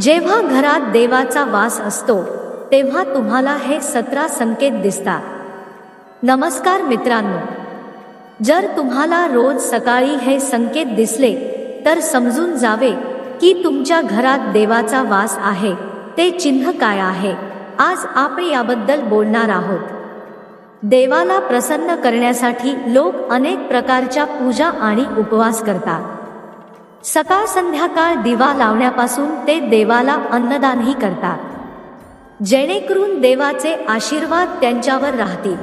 जेव्हा घरात देवाचा वास असतो तेव्हा तुम्हाला हे सतरा संकेत दिसतात. नमस्कार मित्रांनो जर तुम्हाला रोज सकाळी हे संकेत दिसले तर समजून जावे की तुमच्या घरात देवाचा वास आहे ते चिन्ह काय आहे? आज आपण याबद्दल बोलणार आहोत. देवाला प्रसन्न करण्यासाठी लोक अनेक प्रकारच्या पूजा आणि उपवास करतात. सकाळ संध्याकाळ दिवा लावण्यापासून ते देवाला अन्नदानही करतात. जेणेकरून देवाचे आशीर्वाद त्यांच्यावर राहतील.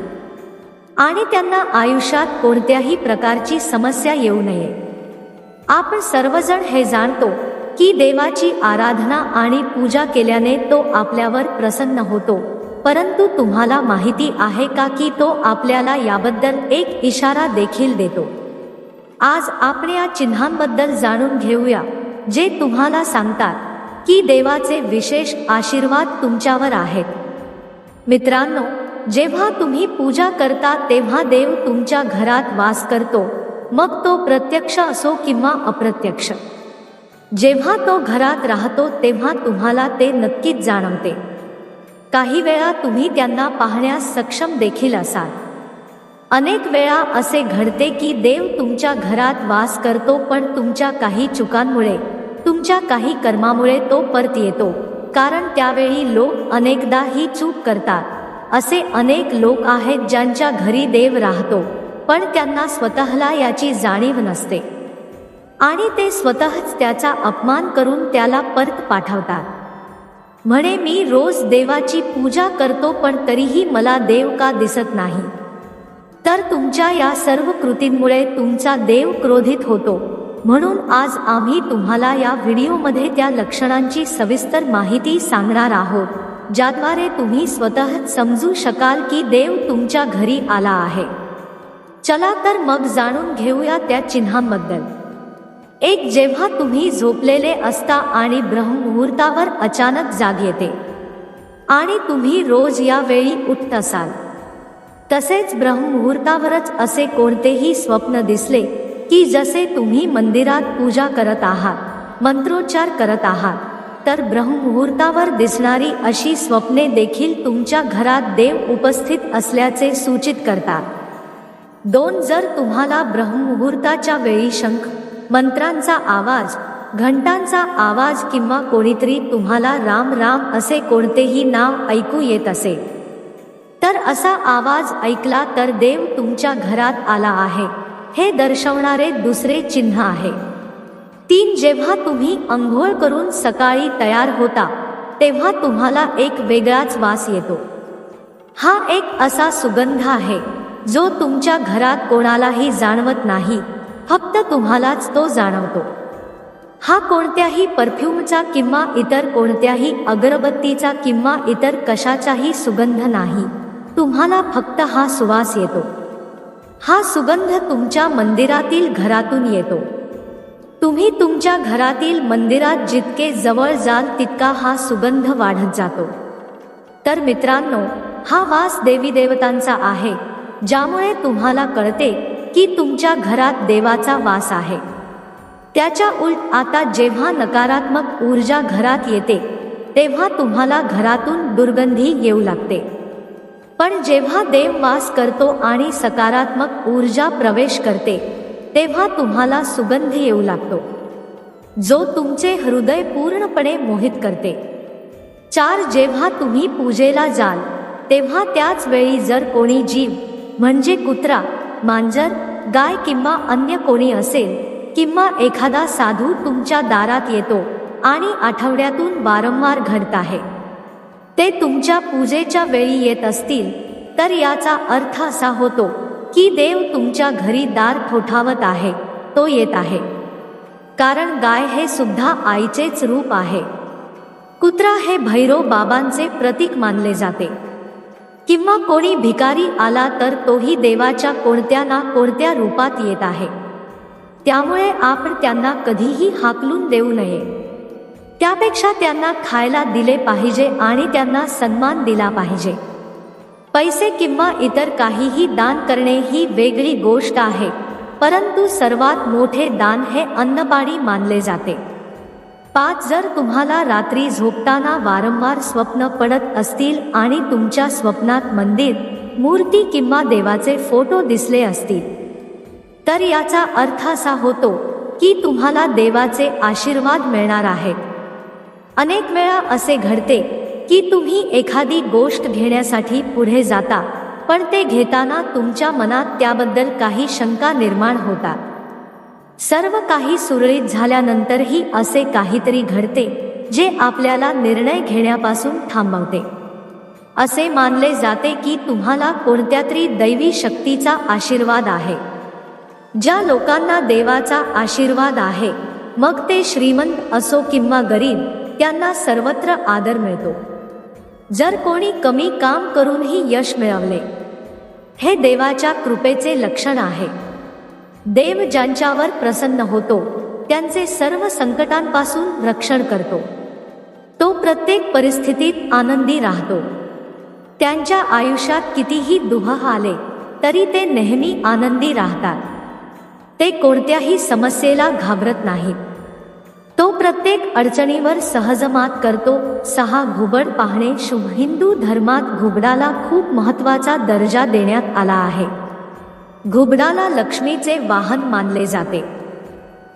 आणि त्यांना आयुष्यात कोणत्याही प्रकारची समस्या येऊ नये. आपण सर्वजण हे जाणतो की देवाची आराधना आणि पूजा केल्याने तो आपल्यावर प्रसन्न होतो. परंतु तुम्हाला माहिती आहे का की तो आपल्याला याबद्दल एक इशारा देखील देतो? आज आपण या चिन्हांबद्दल जाणून घेऊया जे तुम्हाला सांगतात की देवाचे विशेष आशीर्वाद तुमच्यावर आहेत. मित्रांनो जेव्हा तुम्ही पूजा करता तेव्हा देव तुमच्या घरात वास करतो मग तो प्रत्यक्ष असो किंवा अप्रत्यक्ष. जेव्हा तो घरात राहतो तेव्हा तुम्हाला ते नक्कीच जाणवते. काही वेळा तुम्ही त्यांना पाहण्यास सक्षम देखील असाल. अनेक वेळा असे घडते की देव तुमच्या घरात वास करतो पण तुमच्या काही चुकांमुळे तुमच्या काही कर्मामुळे तो परत येतो. कारण त्यावेळी लोक अनेकदा ही चूक करतात. असे अनेक लोक आहेत ज्यांच्या घरी देव राहतो पण त्यांना स्वतःला याची जाणीव नसते. आणि ते स्वतःच त्याचा अपमान करून त्याला परत पाठवतात. म्हणे मी रोज देवाची पूजा करतो पण तरीही मला देव का दिसत नाही? तर तुमच्या या सर्व कृतींमुळे तुमचा देव क्रोधित होतो. म्हणून आज आम्ही तुम्हाला या व्हिडिओमध्ये त्या लक्षणांची सविस्तर माहिती सांगणार आहोत ज्याद्वारे तुम्ही स्वतः समजू शकाल की देव तुमच्या घरी आला आहे. चला तर मग जाणून घेऊया त्या चिन्हांबद्दल. एक जेव्हा तुम्ही झोपलेले असता आणि ब्रह्ममुहूर्तावर अचानक जाग येते आणि तुम्ही रोज या वेळी उठत असाल तसेच ब्रह्ममुहूर्तावरच असे कोणतेही स्वप्न दिसले की जसे तुम्ही मंदिरात पूजा करत आहात मंत्रोच्चार करत आहात तर ब्रह्ममुहूर्तावर दिसणारी अशी स्वप्ने देखील तुमच्या घरात देव उपस्थित असल्याचे सूचित करतात. दोन जर तुम्हाला ब्रह्ममुहूर्ताच्या वेळी शंख मंत्रांचा आवाज घंटांचा आवाज किंवा कोणीतरी तुम्हाला राम राम असे कोणतेही नाव ऐकू येत असेल तर असा आवाज ऐकला तर देव तुमच्या घरात आला आहे. हे दर्शवणारे दुसरे चिन्ह आहे. तीन जेव्हा तुम्ही अंघोळ करून सकाळी तयार होता तेव्हा तुम्हाला एक वेगळाच वास येतो. हा एक असा सुगंध आहे जो तुमच्या घरात कोणालाही जाणवत नाही फक्त तुम्हालाच तो जाणवतो. हा कोणत्याही परफ्यूमचा किंवा इतर कोणत्याही अगरबत्तीचा किंवा इतर कशाचाही सुगंध नाही. तुम्हाला फक्त हा सुवास येतो. हा सुगंध तुमच्या मंदिरातील घरातून येतो. तुम्ही तुमच्या घरातील मंदिरात जितके जवळ जाल तितका हा सुगंध वाढत जातो. तर मित्रांनो हा वास देवी देवतांचा आहे ज्यामुळे तुम्हाला कळते की तुमच्या घरात देवाचा वास आहे. त्याच्या उलट आता जेव्हा नकारात्मक ऊर्जा घरात येते तेव्हा तुम्हाला घरातून दुर्गंधी येऊ लागते. पण जेव्हा देव वास करतो आणि सकारात्मक ऊर्जा प्रवेश करते तेव्हा तुम्हाला सुगंध येऊ लागतो. जो तुमचे हृदय पूर्णपणे मोहित करते. चार जेव्हा तुम्ही पूजेला जाल तेव्हा त्याच वेळी जर कोणी जीव म्हणजे कुत्रा मांजर गाय किंवा अन्य कोणी असेल किंवा एखादा साधू तुमच्या दारात येतो आणि आठवड्यातून वारंवार घडत आहे. ते तुमच्या पूजेच्या वेळी येत असतील तर याचा अर्थ असा होतो की देव तुमच्या घरी दार ठोठावत आहे तो येत आहे. कारण गाय हे सुद्धा आईचेच रूप आहे. कुत्रा हे भैरव बाबांचे प्रतीक मानले जाते. किंवा कोणी भिकारी आला तर तोही देवाच्या कोणत्या ना कोणत्या रूपात येत आहे. त्यामुळे आपण त्यांना कधीही हाकलून देऊ नये. त्यापेक्षा त्यांना खायला दिले पाहिजे आणि त्यांना सन्मान दिला पाहिजे. पैसे किंवा इतर काहीही दान करणे ही वेगळी गोष्ट आहे परंतु सर्वात मोठे दान हे अन्नपाणी मानले जाते. पाच जर तुम्हाला रात्री झोपताना वारंवार स्वप्न पडत असतील आणि तुमच्या स्वप्नात मंदिर मूर्ती किंवा देवाचे फोटो दिसले असतील तर याचा अर्थ असा होतो की तुम्हाला देवाचे आशीर्वाद मिळणार आहेत. अनेक वेळा असे घडते की तुम्ही एखादी गोष्ट घेण्यासाठी पुढे जाता पण ते घेताना तुमच्या मनात त्याबद्दल काही शंका निर्माण होतात. सर्व काही सुरळीत झाल्यानंतरही असे काहीतरी घडते जे आपल्याला निर्णय घेण्यापासून थांबवते. असे मानले जाते की तुम्हाला कोणत्या तरी दैवी शक्तीचा आशीर्वाद आहे. ज्या लोकांना देवाचा आशीर्वाद आहे मग ते श्रीमंत असो किंवा गरीब त्यांना सर्वत्र आदर मिळतो. जर कोणी कमी काम करूनही यश मिळवले हे देवाच्या कृपेचे लक्षण आहे. देव ज्यांच्यावर प्रसन्न होतो त्यांचे सर्व संकटांपासून रक्षण करतो. तो प्रत्येक परिस्थितीत आनंदी राहतो. त्यांच्या आयुष्यात कितीही दुह आले तरी ते नेहमी आनंदी राहतात. ते कोणत्याही समस्येला घाबरत नाहीत. प्रत्येक अडचणीवर सहज मात करतो. सहा घुबड पाहणे शुभ हिंदू धर्मात घुबडाला खूप महत्त्वाचा दर्जा देण्यात आला आहे. घुबडाला लक्ष्मीचे वाहन मानले जाते.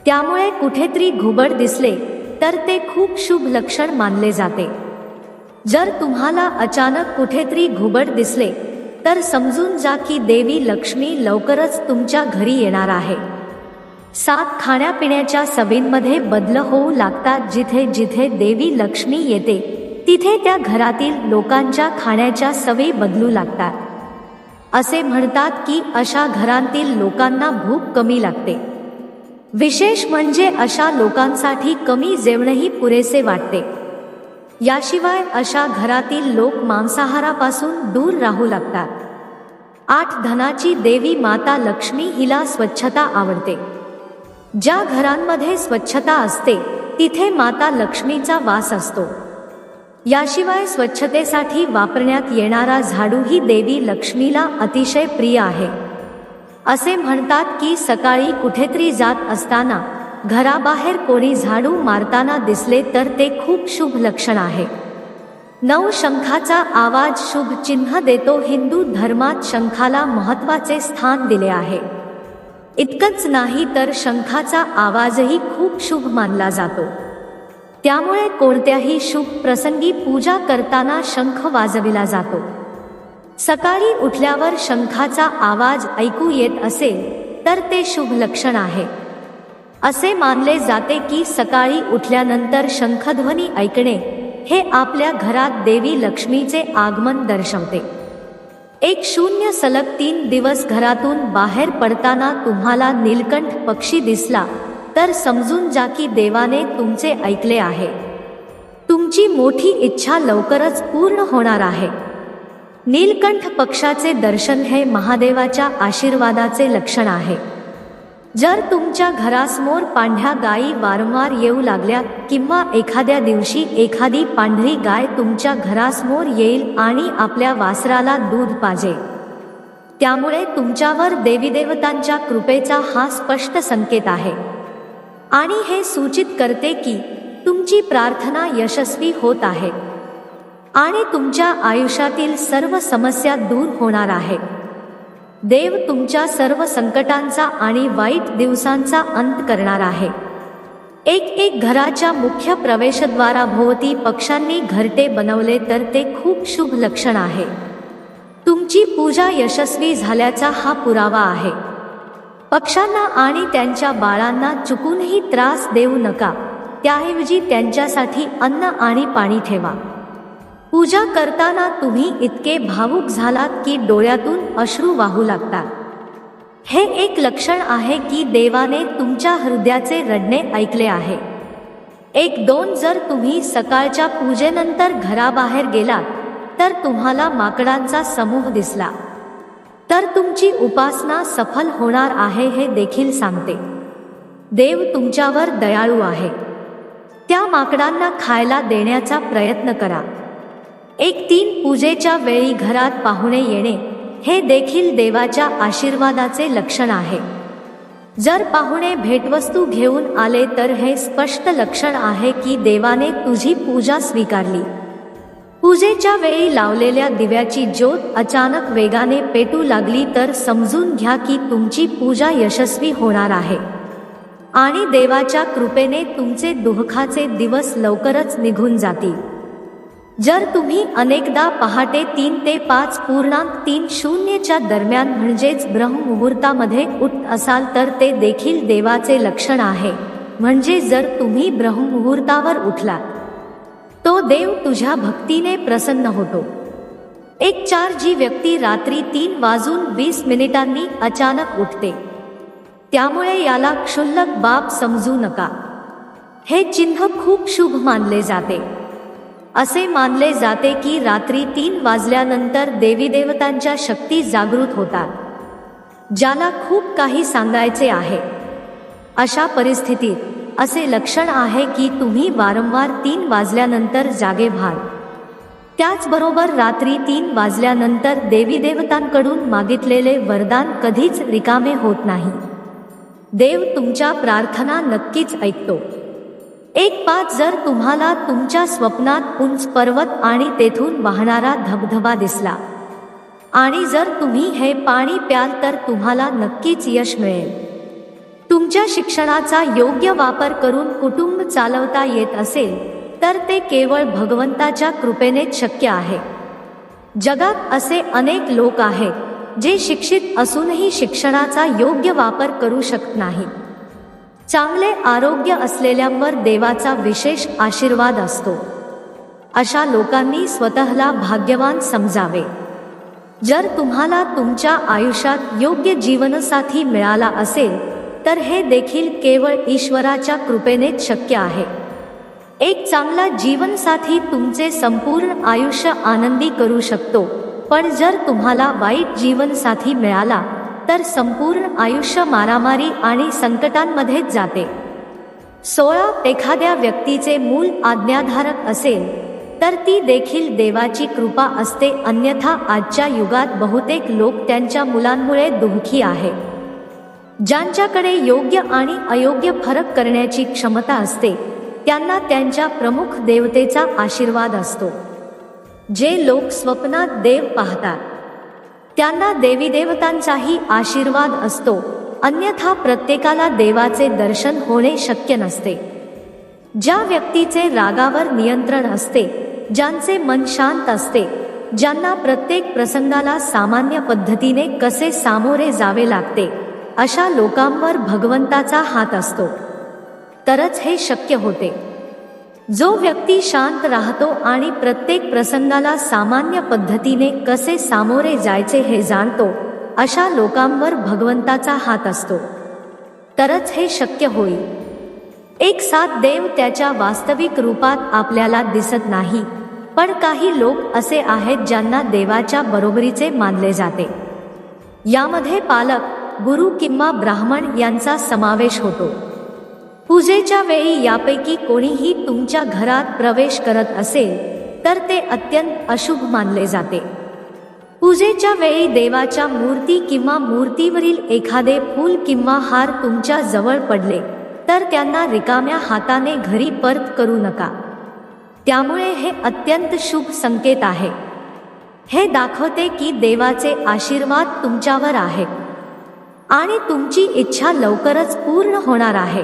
त्यामुळे कुठेतरी घुबड दिसले तर ते खूप शुभ लक्षण मानले जाते. जर तुम्हाला अचानक कुठेतरी घुबड दिसले तर समजून जा की देवी लक्ष्मी लवकरच तुमच्या घरी येणार आहे. सात खाण्यापिण्याच्या सभेंमध्ये बदल होऊ लागतात जिथे जिथे देवी लक्ष्मी येते तिथे त्या घरातील लोकांच्या खाण्याच्या सवयी बदलू लागतात. असे म्हणतात की अशा घरांतील लोकांना भूक कमी लागते. विशेष म्हणजे अशा लोकांसाठी कमी जेवणही पुरेसे वाटते. याशिवाय अशा घरातील लोक मांसाहारापासून दूर राहू लागतात. आठ धनाची देवी माता लक्ष्मी हिला स्वच्छता आवडते. ज्या घरांमध्ये स्वच्छता असते तिथे माता लक्ष्मीचा वास असतो. याशिवाय स्वच्छतेसाठी वापरण्यात येणारा झाडूही देवी लक्ष्मीला अतिशय प्रिय आहे. असे म्हणतात की सकाळी कुठेतरी जात असताना घराबाहेर कोणी झाडू मारताना दिसले तर ते खूप शुभ लक्षण आहे. नऊ शंखाचा आवाज शुभ चिन्ह देतो हिंदू धर्मात शंखाला महत्त्वाचे स्थान दिले आहे. इतकंच नाही तर शंखाचा आवाजही खूप शुभ मानला जातो. त्यामुळे कोणत्याही शुभ प्रसंगी पूजा करताना शंख वाजविला जातो. सकाळी उठल्यावर शंखाचा आवाज ऐकू येत असेल तर ते शुभ लक्षण आहे. असे मानले जाते की सकाळी उठल्यानंतर शंखध्वनी ऐकणे हे आपल्या घरात देवी लक्ष्मीचे आगमन दर्शवते. एक शून्य सलग तीन दिवस घरातून बाहेर पडताना तुम्हाला नीलकंठ पक्षी दिसला तर समजून जा की देवाने तुमचे ऐकले आहे. तुमची मोठी इच्छा लवकरच पूर्ण होणार आहे. नीलकंठ पक्षाचे दर्शन हे महादेवाच्या आशीर्वादाचे लक्षण आहे. जर तुमच्या घरासमोर पांढऱ्या गायी वारंवार येऊ लागल्या किंवा एखाद्या दिवशी एखादी पांढरी गाय तुमच्या घरासमोर येईल आणि आपल्या वासराला दूध पाजे. त्यामुळे तुमच्यावर देवीदेवतांच्या कृपेचा हा स्पष्ट संकेत आहे. आणि हे सूचित करते की तुमची प्रार्थना यशस्वी होत आहे. आणि तुमच्या आयुष्यातील सर्व समस्या दूर होणार आहे. देव तुमच्या सर्व संकटांचा आणि वाईट दिवसांचा अंत करणार आहे. एक एक घराच्या मुख्य प्रवेशद्वाराभोवती पक्षांनी घरटे बनवले तर ते खूप शुभ लक्षण आहे. तुमची पूजा यशस्वी झाल्याचा हा पुरावा आहे. पक्षांना आणि त्यांच्या बाळांना चुकूनही त्रास देऊ नका. त्याऐवजी त्यांच्यासाठी अन्न आणि पाणी ठेवा. पूजा करताना तुम्ही इतके भावुक झालात की डोळ्यातून अश्रू वाहू लागतात. हे एक लक्षण आहे की देवाने तुमच्या हृदयाचे रडणे ऐकले आहे. एक दोन जर तुम्ही सकाळच्या पूजेनंतर घराबाहेर गेलात तर तुम्हाला माकडांचा समूह दिसला. तर तुमची उपासना सफल होणार आहे हे देखील सांगते. देव तुमच्यावर दयाळू आहे. त्या माकडांना खायला देण्याचा प्रयत्न करा. एक तीन पूजेच्या वेळी घरात पाहुणे येणे हे देखील देवाच्या आशीर्वादाचे लक्षण आहे. जर पाहुणे भेटवस्तू घेऊन आले तर हे स्पष्ट लक्षण आहे की देवाने तुझी पूजा स्वीकारली. पूजेच्या वेळी लावलेल्या दिव्याची ज्योत अचानक वेगाने पेटू लागली तर समजून घ्या की तुमची पूजा यशस्वी होणार आहे. आणि देवाच्या कृपेने तुमचे दुःखाचे दिवस लवकरच निघून जातील. जर तुम्ही अनेकदा पहाटे तीन ते पाच पूर्णांक तीन शून्यच्या दरम्यान म्हणजेच ब्रह्ममुहूर्तामध्ये उठ असाल तर ते देखील देवाचे लक्षण आहे. म्हणजे जर तुम्ही ब्रह्ममुहूर्तावर उठलात तो देव तुझ्या भक्तीने प्रसन्न होतो. एक चार जी व्यक्ती रात्री तीन वाजून वीस मिनिटांनी अचानक उठते. त्यामुळे याला क्षुल्लक बाब समजू नका. हे चिन्ह खूप शुभ मानले जाते. असे मानले जाते की रात्री तीन वाजल्यानंतर देवीदेवतांच्या शक्ती जागृत होतात ज्याला खूप काही सांगायचे आहे. अशा परिस्थितीत असे लक्षण आहे की तुम्ही वारंवार तीन वाजल्यानंतर जागे व्हाल. त्याचबरोबर रात्री तीन वाजल्यानंतर देवीदेवतांकडून मागितलेले वरदान कधीच रिकामे होत नाही. देव तुमच्या प्रार्थना नक्कीच ऐकतो. एक पाच जर तुम्हाला तुमच्या स्वप्नात उंच पर्वत आणि तेथून वाहणारा धबधबा दिसला. आणि जर तुम्ही हे पाणी प्याल तर तुम्हाला नक्कीच यश मिळेल. तुमच्या शिक्षणाचा योग्य वापर करून कुटुंब चालवता येत असेल तर ते केवळ भगवंताच्या कृपेनेच शक्य आहे. जगात असे अनेक लोक आहेत जे शिक्षित असूनही शिक्षणाचा योग्य वापर करू शकत नाहीत. चांगले आरोग्य असलेल्यांवर देवाचा विशेष आशीर्वाद असतो. अशा लोकांनी स्वतःला भाग्यवान समजावे. जर तुम्हाला तुमच्या आयुष्यात योग्य जीवनसाथी मिळाला असेल तर हे देखील केवळ ईश्वराच्या कृपेनेच शक्य आहे. एक चांगला जीवनसाथी तुमचे संपूर्ण आयुष्य आनंदी करू शकतो पण जर तुम्हाला वाईट जीवनसाथी मिळाला तर संपूर्ण आयुष्य मारामारी आणि संकटांमध्येच जाते. सोळा एखाद्या व्यक्तीचे मूल आज्ञाधारक असेल तर ती देखील देवाची कृपा असते अन्यथा आजच्या युगात बहुतेक लोक त्यांच्या मुलांमुळे दुःखी आहे. ज्यांच्याकडे योग्य आणि अयोग्य फरक करण्याची क्षमता असते त्यांना त्यांच्या प्रमुख देवतेचा आशीर्वाद असतो. जे लोक स्वप्नात देव पाहतात त्यांना देवी देवतांचाही आशीर्वाद असतो. अन्यथा प्रत्येकाला देवाचे दर्शन होणे शक्य नसते. ज्या व्यक्तीचे रागावर नियंत्रण असते ज्यांचे मन शांत असते ज्यांना प्रत्येक प्रसंगाला सामान्य पद्धतीने कसे सामोरे जावे लागते अशा लोकांवर भगवंताचा हात असतो. तरच हे शक्य होते. जो व्यक्ती शांत राहतो आणि प्रत्येक प्रसंगाला सामान्य पद्धतीने कसे सामोरे जायचे हे जाणतो अशा लोकांवर भगवंताचा हात असतो. तरच हे शक्य होईल. एक साथ देव त्याच्या वास्तविक रूपात आपल्याला दिसत नाही पण काही लोक असे आहेत ज्यांना देवाच्या बरोबरीचे मानले जाते. यामध्ये पालक गुरु किंवा ब्राह्मण यांचा समावेश होतो. पूजेच्या वेळी यापैकी कोणीही तुमच्या घरात प्रवेश करत असेल तर ते अत्यंत अशुभ मानले जाते. पूजेच्या वेळी देवाच्या मूर्ती किंवा मूर्तीवरील एखादे फूल किंवा हार तुमच्या जवळ पडले तर त्यांना रिकाम्या हाताने घरी परत करू नका. त्यामुळे हे अत्यंत शुभ संकेत आहे. हे दाखवते की देवाचे आशीर्वाद तुमच्यावर आहे आणि तुमची इच्छा लवकरच पूर्ण होणार आहे.